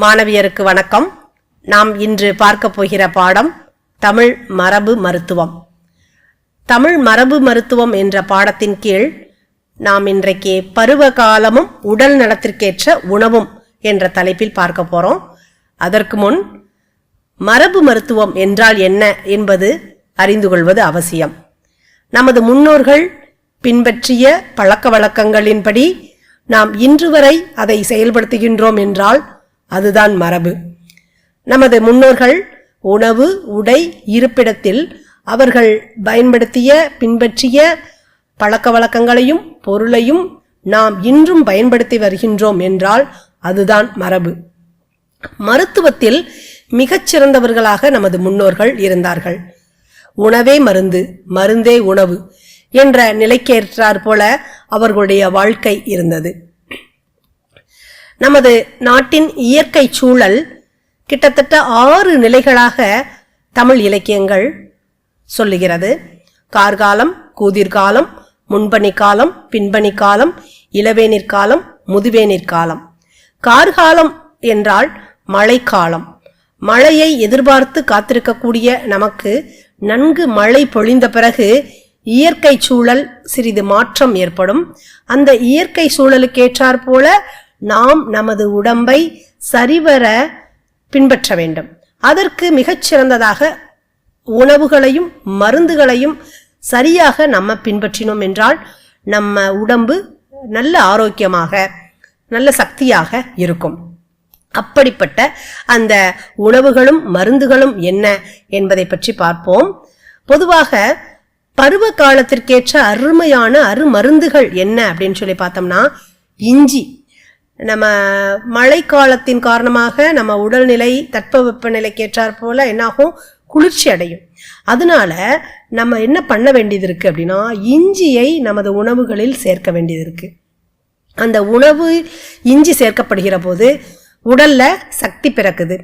மாணவியருக்கு வணக்கம். நாம் இன்று பார்க்க போகிற பாடம் தமிழ் மரபு மருத்துவம். தமிழ் மரபு மருத்துவம் என்ற பாடத்தின் கீழ் நாம் இன்றைக்கு பருவ காலமும் உடல் நலத்திற்கேற்ற உணவும் என்ற தலைப்பில் பார்க்க போறோம். அதற்கு முன் மரபு மருத்துவம் என்றால் என்ன என்பது அறிந்து கொள்வது அவசியம். நமது முன்னோர்கள் பின்பற்றிய பழக்க வழக்கங்களின்படி நாம் இன்று வரை அதை செயல்படுத்துகின்றோம் என்றால் அதுதான் மரபு. நமது முன்னோர்கள் உணவு உடை இருப்பிடத்தில் அவர்கள் பயன்படுத்திய பின்பற்றிய பழக்க வழக்கங்களையும் பொருளையும் நாம் இன்றும் பயன்படுத்தி வருகின்றோம் என்றால் அதுதான் மரபு. மருத்துவத்தில் மிகச்சிறந்தவர்களாக நமது முன்னோர்கள் இருந்தார்கள். உணவே மருந்து மருந்தே உணவு என்ற நிலைக்கேற்றாற் போல அவர்களுடைய வாழ்க்கை இருந்தது. நமது நாட்டின் இயற்கை சூழல் கிட்டத்தட்ட ஆறு நிலைகளாக தமிழ் இலக்கியங்கள் சொல்லுகிறது. கார்காலம் கூதிர்காலம் முன்பனி காலம் பின்பணி காலம் இளவேநீர் காலம் முதுவேநீர் காலம். கார்காலம் என்றால் மழைக்காலம். மழையை எதிர்பார்த்து காத்திருக்கக்கூடிய நமக்கு நன்கு மழை பொழிந்த பிறகு இயற்கை சூழல் சிறிது மாற்றம் ஏற்படும். அந்த இயற்கை சூழலுக்கேற்றாற் போல நாம் நமது உடம்பை சரிவர பின்பற்ற வேண்டும். அதற்கு மிகச்சிறந்ததாக உணவுகளையும் மருந்துகளையும் சரியாக நம்ம பின்பற்றினோம் என்றால் நம்ம உடம்பு நல்ல ஆரோக்கியமாக நல்ல சக்தியாக இருக்கும். அப்படிப்பட்ட அந்த உணவுகளும் மருந்துகளும் என்ன என்பதை பற்றி பார்ப்போம். பொதுவாக பருவ காலத்திற்கேற்ற அருமையான அருமருந்துகள் என்ன அப்படின்னு சொல்லி பார்த்தோம்னா இஞ்சி. நம்ம மழைக்காலத்தின் காரணமாக நம்ம உடல்நிலை தட்பவெப்பநிலைக்கு ஏற்றாற் போல என்னாகும்? குளிர்ச்சி அடையும். அதனால நம்ம என்ன பண்ண வேண்டியது இருக்கு அப்படின்னா இஞ்சியை நமது உணவுகளில் சேர்க்க வேண்டியது இருக்கு. அந்த உணவு இஞ்சி சேர்க்கப்படுகிற போது உடல்ல சக்தி பிறக்குது.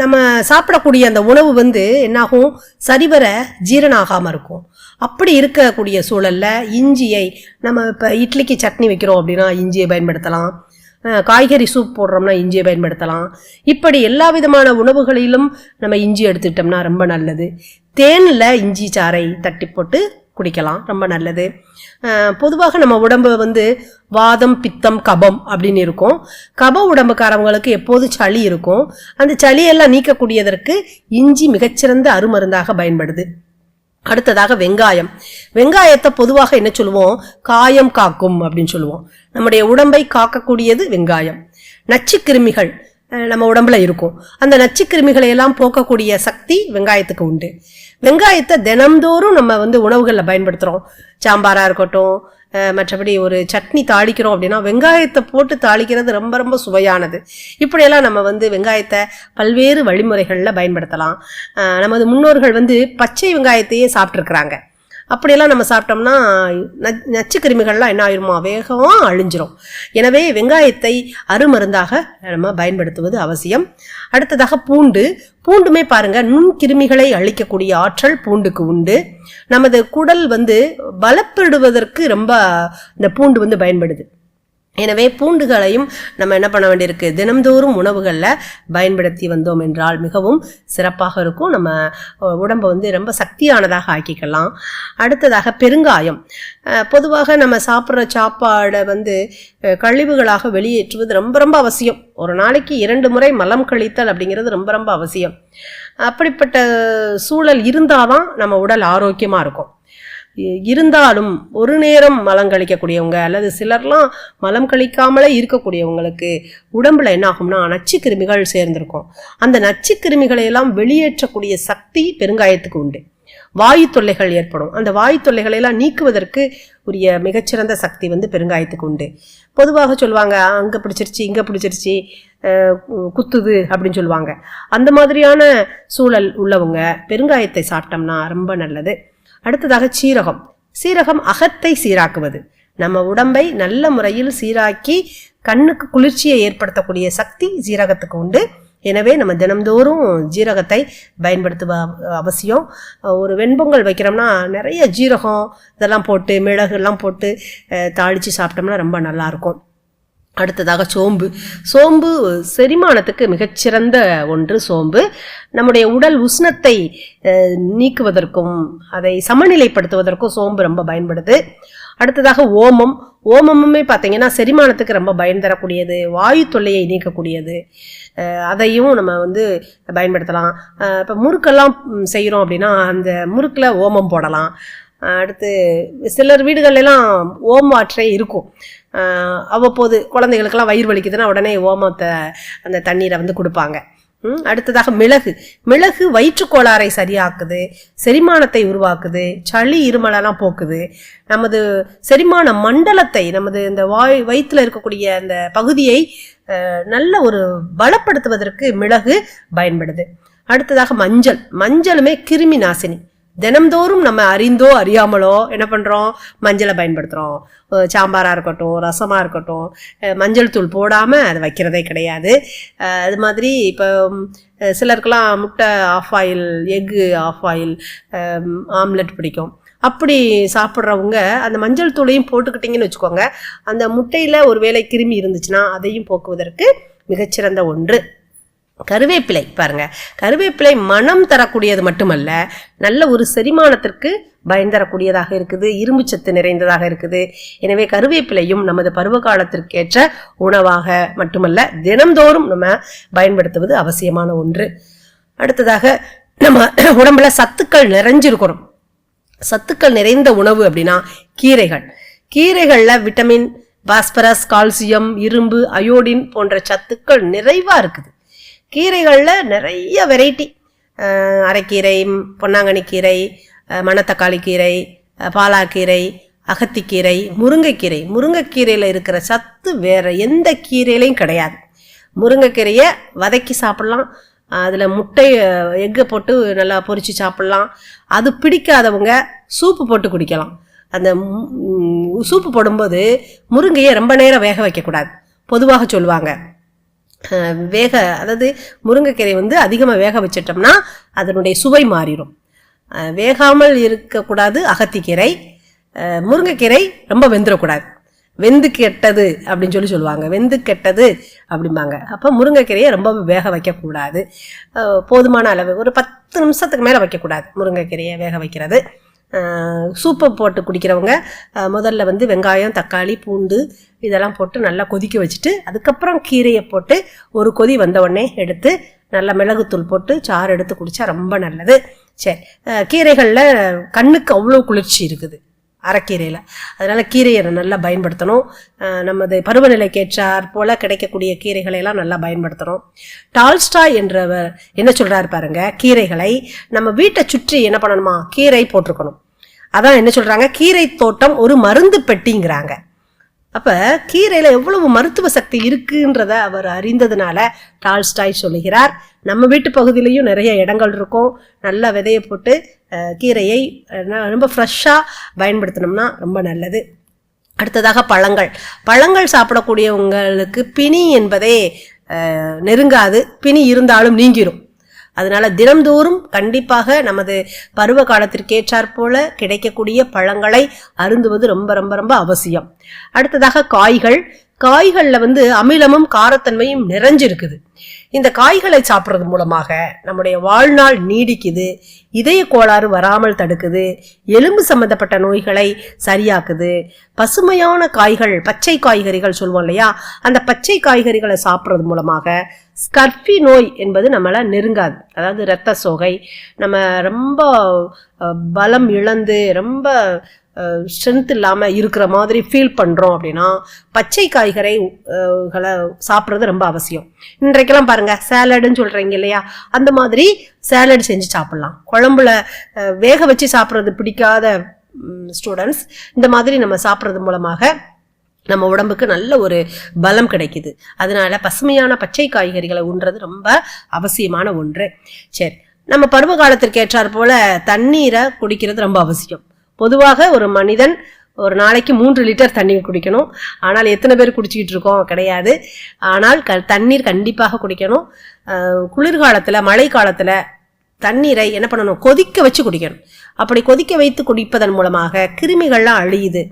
நம்ம சாப்பிடக்கூடிய அந்த உணவு வந்து என்னாகும்? சரிவர ஜீரணம் ஆகாமல் இருக்கும். அப்படி இருக்கக்கூடிய சூழலில் இஞ்சியை நம்ம இப்போ இட்லிக்கு சட்னி வைக்கிறோம் அப்படின்னா இஞ்சியை பயன்படுத்தலாம். காய்கறி சூப் போடுறோம்னா இஞ்சியை பயன்படுத்தலாம். இப்படி எல்லா விதமான உணவுகளிலும் நம்ம இஞ்சி எடுத்துக்கிட்டோம்னா ரொம்ப நல்லது. தேனில் இஞ்சி சாறை தட்டி போட்டு குடிக்கலாம் ரொம்ப நல்லது. பொதுவாக நம்ம உடம்பு வந்து வாதம் பித்தம் கபம் அப்படின்னு இருக்கும். கப உடம்புக்காரவங்களுக்கு எப்போது சளி இருக்கும்? அந்த சளியெல்லாம் நீக்கக்கூடியதற்கு இஞ்சி மிகச்சிறந்த அருமருந்தாக பயன்படுது. அடுத்ததாக வெங்காயம். வெங்காயத்தை பொதுவாக என்ன சொல்லுவோம்? காயம் காக்கும் அப்படின்னு சொல்லுவோம். நம்முடைய உடம்பை காக்கக்கூடியது வெங்காயம். நச்சுக்கிருமிகள் கிருமிகள் நம்ம உடம்புல இருக்கும். அந்த நச்சுக்கிருமிகளை எல்லாம் போக்கக்கூடிய சக்தி வெங்காயத்துக்கு உண்டு. வெங்காயத்தை தினம்தோறும் நம்ம வந்து உணவுகளில் பயன்படுத்துகிறோம் சாம்பாராக இருக்கட்டும் மற்றபடி ஒரு சட்னி தாளிக்கிறோம் அப்படின்னா வெங்காயத்தை போட்டு தாளிக்கிறது ரொம்ப ரொம்ப சுவையானது. இப்படியெல்லாம் நம்ம வந்து வெங்காயத்தை பல்வேறு வழிமுறைகளில் பயன்படுத்தலாம். நமது முன்னோர்கள் வந்து பச்சை வெங்காயத்தையே சாப்பிட்ருக்குறாங்க அப்படியெல்லாம் நம்ம சாப்பிட்டோம்னா நச்- நச்சுக்கிருமிகள்லாம் என்ன ஆயிருமா வேகமாக அழிஞ்சிரும். எனவே வெங்காயத்தை அருமருந்தாக நம்ம பயன்படுத்துவது அவசியம். அடுத்ததாக பூண்டு. பூண்டுமே பாருங்க நுண்கிருமிகளை அழிக்கக்கூடிய ஆற்றல் பூண்டுக்கு உண்டு. நமது குடல் வந்து பலப்படுவதற்கு ரொம்ப இந்த பூண்டு வந்து பயன்படுது. எனவே பூண்டுகளையும் நம்ம என்ன பண்ண வேண்டியிருக்கு? தினம்தோறும் உணவுகளில் பயன்படுத்தி வந்தோம் என்றால் மிகவும் சிறப்பாக இருக்கும். நம்ம உடம்பை வந்து ரொம்ப சக்தியானதாக ஆக்கிக்கலாம். அடுத்ததாக பெருங்காயம். பொதுவாக நம்ம சாப்பிட்ற சாப்பாடை வந்து கழிவுகளாக வெளியேற்றுவது ரொம்ப ரொம்ப அவசியம். ஒரு நாளைக்கு இரண்டு முறை மலம் கழித்தல் அப்படிங்கிறது ரொம்ப ரொம்ப அவசியம். அப்படிப்பட்ட சூழல் இருந்தால் தான் நம்ம உடல் ஆரோக்கியமாக இருக்கும். இருந்தாலும் ஒரு நேரம் மலம் கழிக்கக்கூடியவங்க அல்லது சிலர்லாம் மலம் கழிக்காமலே இருக்கக்கூடியவங்களுக்கு உடம்புல என்ன ஆகும்னா நச்சுக்கிருமிகள் சேர்ந்திருக்கும். அந்த நச்சுக்கிருமிகளை எல்லாம் வெளியேற்றக்கூடிய சக்தி பெருங்காயத்துக்கு உண்டு. வாயு தொல்லைகள் ஏற்படும். அந்த வாயு தொல்லைகளை எல்லாம் நீக்குவதற்கு உரிய மிகச்சிறந்த சக்தி வந்து பெருங்காயத்துக்கு உண்டு. பொதுவாக சொல்லுவாங்க அங்கே பிடிச்சிருச்சு இங்கே பிடிச்சிருச்சு குத்துது அப்படின்னு சொல்லுவாங்க. அந்த மாதிரியான சூழல் உள்ளவங்க பெருங்காயத்தை சாப்பிட்டோம்னா ரொம்ப நல்லது. அடுத்ததாக சீரகம். சீரகம் அகத்தை சீராக்குவது. நம்ம உடம்பை நல்ல முறையில் சீராக்கி கண்ணுக்கு குளிர்ச்சியை ஏற்படுத்தக்கூடிய சக்தி சீரகத்துக்கு உண்டு. எனவே நம்ம தினம்தோறும் ஜீரகத்தை பயன்படுத்துவ அவசியம். ஒரு வெண்பொங்கல் வைக்கிறோம்னா நிறைய ஜீரகம் இதெல்லாம் போட்டு மிளகு எல்லாம் போட்டு தாளித்து சாப்பிட்டோம்னா ரொம்ப நல்லாயிருக்கும் அடுத்ததாக சோம்பு. சோம்பு செரிமானத்துக்கு மிகச்சிறந்த ஒன்று சோம்பு. நம்முடைய உடல் உஷ்ணத்தை நீக்குவதற்கும் அதை சமநிலைப்படுத்துவதற்கும் சோம்பு ரொம்ப பயன்படுது. அடுத்ததாக ஓமம். ஓமமுமே பார்த்தீங்கன்னா செரிமானத்துக்கு ரொம்ப பயன் தரக்கூடியது வாயு தொல்லையை நீக்கக்கூடியது. அதையும் நம்ம வந்து பயன்படுத்தலாம். இப்போ முறுக்கெல்லாம் செய்கிறோம் அப்படின்னா அந்த முறுக்கில் ஓமம் போடலாம். அடுத்து சிலர் வீடுகளிலெல்லாம் ஓம் வாற்றே இருக்கும். அவ்வப்போது குழந்தைகளுக்கெல்லாம் வயிறு வலிக்குதுன்னா உடனே ஓமத்தை அந்த தண்ணீரை வந்து கொடுப்பாங்க. அடுத்ததாக மிளகு. மிளகு வயிற்றுக்கோளாறை சரியாக்குது செரிமானத்தை உருவாக்குது சளி இருமலெல்லாம் போக்குது. நமது செரிமான மண்டலத்தை நமது இந்த வாய் வயிற்றில் இருக்கக்கூடிய அந்த பகுதியை நல்ல ஒரு பலப்படுத்துவதற்கு மிளகு பயன்படுது. அடுத்ததாக மஞ்சள். மஞ்சளுமே கிருமி நாசினி. தினம்தோறும் நம்ம அறிந்தோ அறியாமலோ என்ன பண்ணுறோம் மஞ்சளை பயன்படுத்துகிறோம் சாம்பாராக இருக்கட்டும் ரசமாக இருக்கட்டும் மஞ்சள் தூள் போடாமல் அது வைக்கிறதே கிடையாது. அது மாதிரி இப்போ சிலருக்கெல்லாம் முட்டை half boil egg half boil omelette பிடிக்கும். அப்படி சாப்பிட்றவங்க அந்த மஞ்சள் தூளையும் போட்டுக்கிட்டிங்கன்னு வச்சுக்கோங்க. அந்த முட்டையில் ஒரு வேளை கிருமி இருந்துச்சுன்னா அதையும் போக்குவதற்கு மிகச்சிறந்த ஒன்று. கருவேப்பிலை பாருங்க. கருவேப்பிலை மனம் தரக்கூடியது மட்டுமல்ல நல்ல ஒரு செரிமானத்திற்கு பயன் தரக்கூடியதாக இருக்குது இரும்பு சத்து நிறைந்ததாக இருக்குது. எனவே கருவேப்பிலையும் நமது பருவ காலத்திற்கேற்ற உணவாக மட்டுமல்ல தினம்தோறும் நம்ம பயன்படுத்துவது அவசியமான ஒன்று. அடுத்ததாக நம்ம உடம்புல சத்துக்கள் நிறைஞ்சிருக்கிறோம் சத்துக்கள் நிறைந்த உணவு அப்படின்னா கீரைகள். கீரைகளில் விட்டமின் பாஸ்பரஸ் கால்சியம் இரும்பு அயோடின் போன்ற சத்துக்கள் நிறைவாக இருக்குது. கீரைகளில் நிறைய வெரைட்டி அரைக்கீரை பொன்னாங்கண்ணி கீரை மணத்தக்காளி கீரை பாலாக்கீரை அகத்திக்கீரை முருங்கைக்கீரை. முருங்கைக்கீரையில் இருக்கிற சத்து வேறு எந்த கீரையிலையும் கிடையாது. முருங்கைக்கீரையை வதக்கி சாப்பிட்லாம். அதில் முட்டை எக்கை போட்டு நல்லா பொரித்து சாப்பிட்லாம். அது பிடிக்காதவங்க சூப்பு போட்டு குடிக்கலாம். அந்த சூப்பு போடும்போது முருங்கையை ரொம்ப நேரம் வேக வைக்கக்கூடாது. பொதுவாக சொல்லுவாங்க வேக அதாவது முருங்கைக்கீரை வந்து அதிகமாக வேக வச்சிட்டோம்னா அதனுடைய சுவை மாறிடும் வேகாமல் இருக்கக்கூடாது அகத்திக்கீரை. முருங்கைக்கீரை ரொம்ப வெந்துடக்கூடாது வெந்து கெட்டது அப்படின்னு சொல்லி சொல்லுவாங்க. வெந்து கெட்டது அப்படிம்பாங்க. அப்போ முருங்கைக்கீரையை ரொம்ப வேக வைக்கக்கூடாது. போதுமான அளவு ஒரு பத்து நிமிஷத்துக்கு மேலே வைக்கக்கூடாது முருங்கைக்கீரையை வேக வைக்கிறது. சூப்பை போட்டு குடிக்கிறவங்க முதல்ல வந்து வெங்காயம் தக்காளி பூண்டு இதெல்லாம் போட்டு நல்லா கொதிக்க வச்சுட்டு அதுக்கப்புறம் கீரையை போட்டு ஒரு கொதி வந்த உடனே எடுத்து நல்லா மிளகுத்தூள் போட்டு சாறு எடுத்து குடித்தா ரொம்ப நல்லது. சரி. கீரைகளில் கண்ணுக்கு அவ்வளோ குளிர்ச்சி இருக்குது அரைக்கீரையில் அதனால் கீரையை நல்லா பயன்படுத்தணும். நமது நமது பருவநிலைக்கேற்றாற் போல் கிடைக்கக்கூடிய கீரைகளை எல்லாம் நல்லா பயன்படுத்தணும். டால்ஸ்டா என்றவர் என்ன சொல்கிறாரு பாருங்க கீரைகளை நம்ம வீட்டை சுற்றி என்ன பண்ணணுமா? கீரை போட்டிருக்கணும். அதான் என்ன சொல்கிறாங்க கீரை தோட்டம் ஒரு மருந்து பெட்டிங்கிறாங்க. அப்போ கீரையில் எவ்வளவு மருத்துவ சக்தி இருக்குன்றத அவர் அறிந்ததுனால டால்ஸ்டாய் சொல்லுகிறார். நம்ம வீட்டு பகுதியிலையும் நிறைய இடங்கள் இருக்கும். நல்லா விதையை போட்டு கீரையை ரொம்ப ஃப்ரெஷ்ஷாக பயன்படுத்தினோம்னா ரொம்ப நல்லது. அடுத்ததாக பழங்கள். பழங்கள் சாப்பிடக்கூடியவங்களுக்கு பிணி என்பதே நெருங்காது. பிணி இருந்தாலும் நீங்கிரும். அதனால தினம்தோறும் கண்டிப்பாக நமது பருவ காலத்திற்கேற்றாற் போல கிடைக்கக்கூடிய பழங்களை அருந்துவது ரொம்ப ரொம்ப ரொம்ப அவசியம். அடுத்ததாக காய்கள். காய்களில் வந்து அமிலமும் காரத்தன்மையும் நிறைஞ்சிருக்குது. இந்த காய்களை சாப்பிட்றது மூலமாக நம்முடைய வாழ்நாள் நீடிக்குது. இதய கோளாறு வராமல் தடுக்குது. எலும்பு சம்பந்தப்பட்ட நோய்களை சரியாக்குது. பசுமையான காய்கள் பச்சை காய்கறிகள் சொல்லுவோம் இல்லையா? அந்த பச்சை காய்கறிகளை சாப்பிட்றது மூலமாக ஸ்கர்ஃபி நோய் என்பது நம்மளை நெருங்காது. அதாவது இரத்த சோகை நம்ம ரொம்ப பலம் இழந்து ரொம்ப ஸ்ட்ரென்த் இல்லாமல் இருக்கிற மாதிரி ஃபீல் பண்ணுறோம் அப்படின்னா பச்சை காய்கறி களை சாப்பிட்றது ரொம்ப அவசியம். இன்றைக்கெல்லாம் பாருங்கள் சேலடுன்னு சொல்கிறீங்க இல்லையா? அந்த மாதிரி சேலட் செஞ்சு சாப்பிட்லாம். குழம்புல வேக வச்சு சாப்பிட்றது பிடிக்காத ஸ்டூடெண்ட்ஸ் இந்த மாதிரி நம்ம சாப்பிட்றது மூலமாக நம்ம உடம்புக்கு நல்ல ஒரு பலம் கிடைக்குது. அதனால பசுமையான பச்சை காய்கறிகளை உண்றது ரொம்ப அவசியமான ஒன்று. சரி நம்ம பருவ காலத்திற்கு ஏற்றாற் போல தண்ணீரை குடிக்கிறது ரொம்ப அவசியம். பொதுவாக ஒரு மனிதன் ஒரு நாளைக்கு மூன்று லிட்டர் தண்ணீர் குடிக்கணும். ஆனால் எத்தனை பேர் குடிச்சிக்கிட்டு இருக்கோம்? கிடையாது. ஆனால் க தண்ணீர் கண்டிப்பாக குடிக்கணும். குளிர்காலத்தில் மழை காலத்தில் தண்ணீரை என்ன பண்ணணும்? கொதிக்க வச்சு குடிக்கணும். அப்படி கொதிக்க வைத்து குடிப்பதன் மூலமாக கிருமிகள்லாம் அழியுது.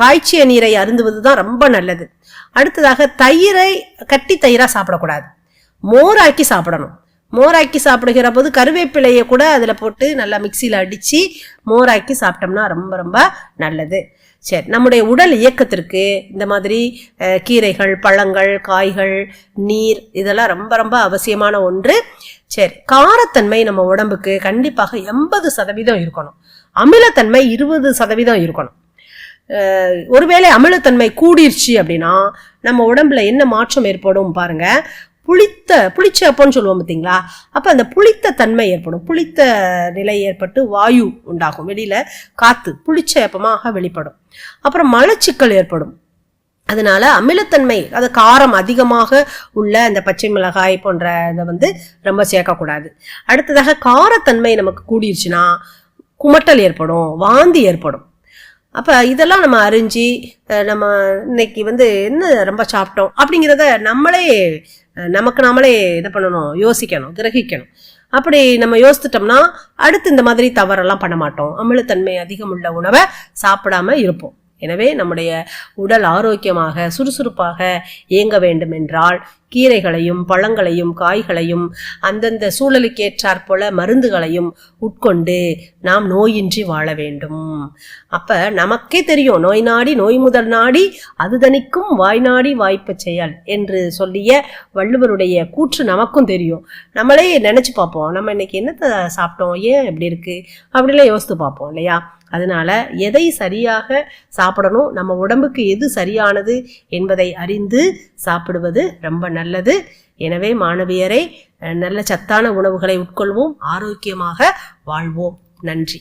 காய்ச்சிய நீரை அருந்துவது தான் ரொம்ப நல்லது. அடுத்ததாக தயிரை கட்டி தயிராக சாப்பிடக்கூடாது. மோராக்கி சாப்பிடணும். மோராக்கி சாப்பிடுகிற போது கருவேப்பிலையை கூட அதில் போட்டு நல்லா மிக்சியில் அடித்து மோராக்கி சாப்பிட்டோம்னா ரொம்ப ரொம்ப நல்லது. சரி நம்முடைய உடல் இயக்கத்திற்கு இந்த மாதிரி கீரைகள் பழங்கள் காய்கள் நீர் இதெல்லாம் ரொம்ப ரொம்ப அவசியமான ஒன்று. சரி காரத்தன்மை நம்ம உடம்புக்கு கண்டிப்பாக எண்பது சதவீதம் இருக்கணும். அமிலத்தன்மை இருபது சதவீதம் இருக்கணும். ஒருவேளை அமிலத்தன்மை கூடிருச்சு அப்படின்னா நம்ம உடம்புல என்ன மாற்றம் ஏற்படும் பாருங்க. புளித்த புளிச்சப்பம்னு சொல்லுவோம் பார்த்தீங்களா? அப்போ அந்த புளித்த தன்மை ஏற்படும். புளித்த நிலை ஏற்பட்டு வாயு உண்டாகும். வெளியில் காற்று புளிச்ச அப்பமாக வெளிப்படும். அப்புறம் மலச்சிக்கல் ஏற்படும். அதனால அமிலத்தன்மை அது காரம் அதிகமாக உள்ள அந்த பச்சை மிளகாய் போன்ற இதை வந்து ரொம்ப சேர்க்கக்கூடாது. அடுத்ததாக காரத்தன்மை நமக்கு கூடிருச்சுன்னா குமட்டல் ஏற்படும் வாந்தி ஏற்படும். அப்போ இதெல்லாம் நம்ம அறிஞ்சு நம்ம இன்னைக்கு வந்து என்ன ரொம்ப சாப்பிட்டோம் அப்படிங்கிறத நம்மளே நமக்கு நாமளே என்ன பண்ணணும் யோசிக்கணும் கிரகிக்கணும். அப்படி நம்ம யோசித்துட்டோம்னா அடுத்து இந்த மாதிரி தவறெல்லாம் பண்ண மாட்டோம். அமிலத்தன்மை அதிகம் உள்ள உணவை சாப்பிடாம இருப்போம். எனவே நம்முடைய உடல் ஆரோக்கியமாக சுறுசுறுப்பாக இயங்க வேண்டுமென்றால் கீரைகளையும் பழங்களையும் காய்களையும் அந்தந்த சூழலுக்கேற்றாற் போல மருந்துகளையும் உட்கொண்டு நாம் நோயின்றி வாழ வேண்டும். அப்ப நமக்கே தெரியும் நோய் நாடி நோய் முதல் நாடி அது தனிக்கும் வாய் நாடி வாய்ப்பு செயல் என்று சொல்லிய வள்ளுவருடைய கூற்று நமக்கும் தெரியும். நம்மளே நினைச்சு பார்ப்போம் நம்ம இன்னைக்கு என்னத்தை சாப்பிட்டோம் ஏன் இப்படி இருக்கு? அப்படிலாம் யோசித்து பார்ப்போம் இல்லையா? அதனால எதை சரியாக சாப்பிடணும் நம்ம உடம்புக்கு எது சரியானது என்பதை அறிந்து சாப்பிடுவது ரொம்ப நல்லது. எனவே மாணவியரை நல்ல சத்தான உணவுகளை உட்கொள்வோம் ஆரோக்கியமாக வாழ்வோம். நன்றி.